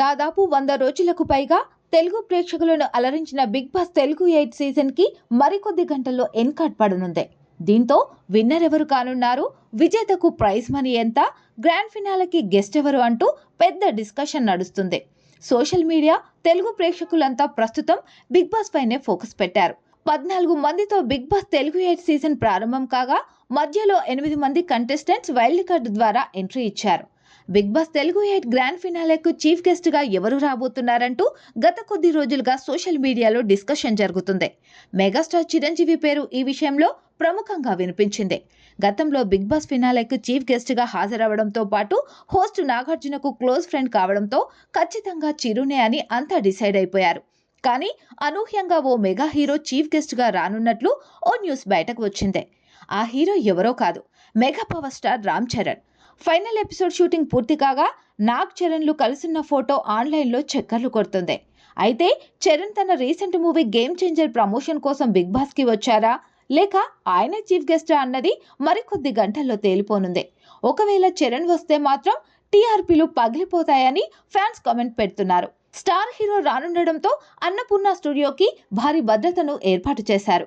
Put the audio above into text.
దాదాపు వంద రోజులకు పైగా తెలుగు ప్రేక్షకులను అలరించిన బిగ్ బాస్ తెలుగు ఎయిట్ సీజన్కి మరికొద్ది గంటల్లో ఎన్ పడనుంది. దీంతో విన్నర్ ఎవరు కానున్నారు? విజేతకు ప్రైజ్ మనీ ఎంత? గ్రాండ్ ఫినాలకి గెస్ట్ ఎవరు అంటూ పెద్ద డిస్కషన్ నడుస్తుంది. సోషల్ మీడియా తెలుగు ప్రేక్షకులంతా ప్రస్తుతం బిగ్ బాస్ పైనే ఫోకస్ పెట్టారు. పద్నాలుగు మందితో Bigg Boss Telugu eight season ప్రారంభం కాగా మధ్యలో ఎనిమిది మంది కంటెస్టెంట్స్ వైల్డ్ కార్డు ద్వారా ఎంట్రీ ఇచ్చారు. Bigg Boss Telugu eight grand ఫినాలేకు chief గెస్ట్గా ఎవరు రాబోతున్నారంటూ గత కొద్ది రోజులుగా సోషల్ మీడియాలో డిస్కషన్ జరుగుతుంది. మెగాస్టార్ చిరంజీవి పేరు ఈ విషయంలో ప్రముఖంగా వినిపించింది. గతంలో బిగ్ బాస్ ఫినాలేకు చీఫ్ గెస్ట్గా హాజరవడంతో పాటు హోస్ట్ నాగార్జునకు క్లోజ్ ఫ్రెండ్ కావడంతో ఖచ్చితంగా చిరునే అని అంతా డిసైడ్ అయిపోయారు. కానీ అనూహ్యంగా ఓ మెగా హీరో చీఫ్ గెస్ట్గా రానున్నట్లు ఓ న్యూస్ బయటకు వచ్చింది. ఆ హీరో ఎవరో కాదు mega power star Ram Charan. Final episode shooting పూర్తి కాగా నాగ్ చరణ్లు కలిసిన ఫోటో ఆన్లైన్లో చక్కర్లు కొడుతుంది. అయితే చరణ్ తన recent movie Game Changer promotion కోసం బిగ్ బాస్కి వచ్చారా? లేక ఆయనే చీఫ్ గెస్టా అన్నది మరికొద్ది గంటల్లో తేలిపోనుంది. ఒకవేళ చరణ్ వస్తే మాత్రం టీఆర్పీలు పగిలిపోతాయని ఫ్యాన్స్ కామెంట్ పెడుతున్నారు. స్టార్ హీరో రానుండడంతో అన్నపూర్ణ స్టూడియోకి భారీ భద్రతను ఏర్పాటు చేశారు.